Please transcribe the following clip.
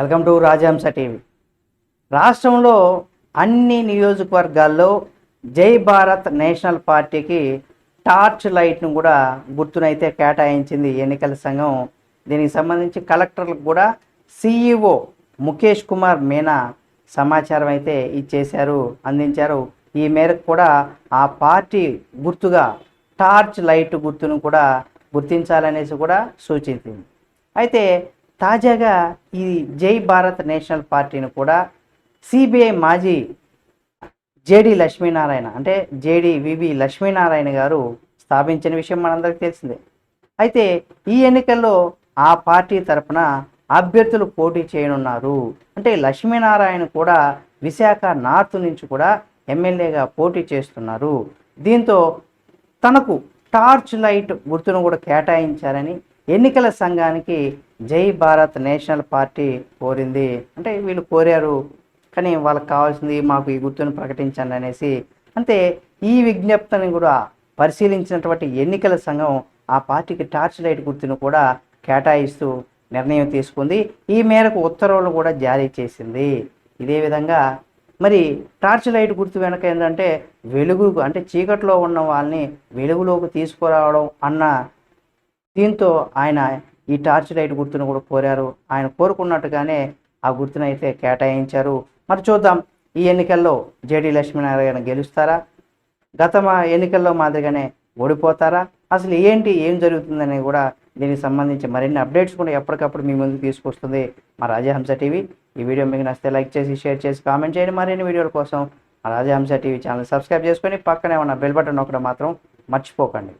Welcome to రాజహంస TV. రాష్ట్రంలో అన్ని నియోజకవర్గాల్లో జై భారత్ నేషనల్ పార్టీకి టార్చ్ లైట్ను కూడా గుర్తునైతే కేటాయించింది ఎన్నికల సంఘం. దీనికి సంబంధించి కలెక్టర్లకు కూడా సిఈఓ ముఖేష్ కుమార్ మీనా సమాచారం అయితే ఇచ్చేశారు అందించారు. ఈ మేరకు కూడా ఆ పార్టీ గుర్తుగా టార్చ్ లైట్ గుర్తును కూడా గుర్తించాలనేసి కూడా సూచించింది. అయితే తాజాగా ఈ జై భారత్ నేషనల్ పార్టీని కూడా సిబిఐ మాజీ జేడి లక్ష్మీనారాయణ అంటే జేడి వివి లక్ష్మీనారాయణ గారు స్థాపించిన విషయం మనందరికీ తెలిసిందే. అయితే ఈ ఎన్నికల్లో ఆ పార్టీ తరపున అభ్యర్థులు పోటీ చేయనున్నారు. అంటే లక్ష్మీనారాయణ కూడా విశాఖ నార్త్ నుంచి కూడా ఎమ్మెల్యేగా పోటీ చేస్తున్నారు. దీంతో తనకు టార్చ్ లైట్ గుర్తును కూడా కేటాయించారని ఎన్నికల సంఘానికి జై భారత్ నేషనల్ పార్టీ కోరింది. అంటే వీళ్ళు కోరారు కానీ వాళ్ళకి కావాల్సింది మాకు ఈ గుర్తును ప్రకటించండి అనేసి. అంటే ఈ విజ్ఞప్తిని కూడా పరిశీలించినటువంటి ఎన్నికల సంఘం ఆ పార్టీకి టార్చ్ లైట్ గుర్తును కూడా కేటాయిస్తూ నిర్ణయం తీసుకుంది. ఈ మేరకు ఉత్తర్వులు కూడా జారీ చేసింది. ఇదే విధంగా మరి టార్చ్ లైట్ గుర్తు వెనక ఏంటంటే వెలుగు అంటే చీకట్లో ఉన్న వాళ్ళని వెలుగులోకి తీసుకురావడం అన్న దీంతో ఆయన ఈ టార్చ్ లైట్ గుర్తును కూడా కోరారు. ఆయన కోరుకున్నట్టుగానే ఆ గుర్తును అయితే కేటాయించారు. మరి చూద్దాం ఈ ఎన్నికల్లో జేడీ లక్ష్మీనారాయణ గెలుస్తారా? గత ఎన్నికల్లో మాదిరిగానే ఓడిపోతారా? అసలు ఏంటి ఏం జరుగుతుందని కూడా దీనికి సంబంధించి మరిన్ని అప్డేట్స్ కూడా ఎప్పటికప్పుడు మీ ముందు తీసుకొస్తుంది మా రాజహంస టీవీ. ఈ వీడియో మీకు నచ్చితే లైక్ చేసి షేర్ చేసి కామెంట్ చేయండి. మరిన్ని వీడియోల కోసం మా రాజహంస టీవీ ఛానల్ సబ్స్క్రైబ్ చేసుకొని పక్కనే ఉన్న బెల్ బటన్ ఒకటి మాత్రం మర్చిపోకండి.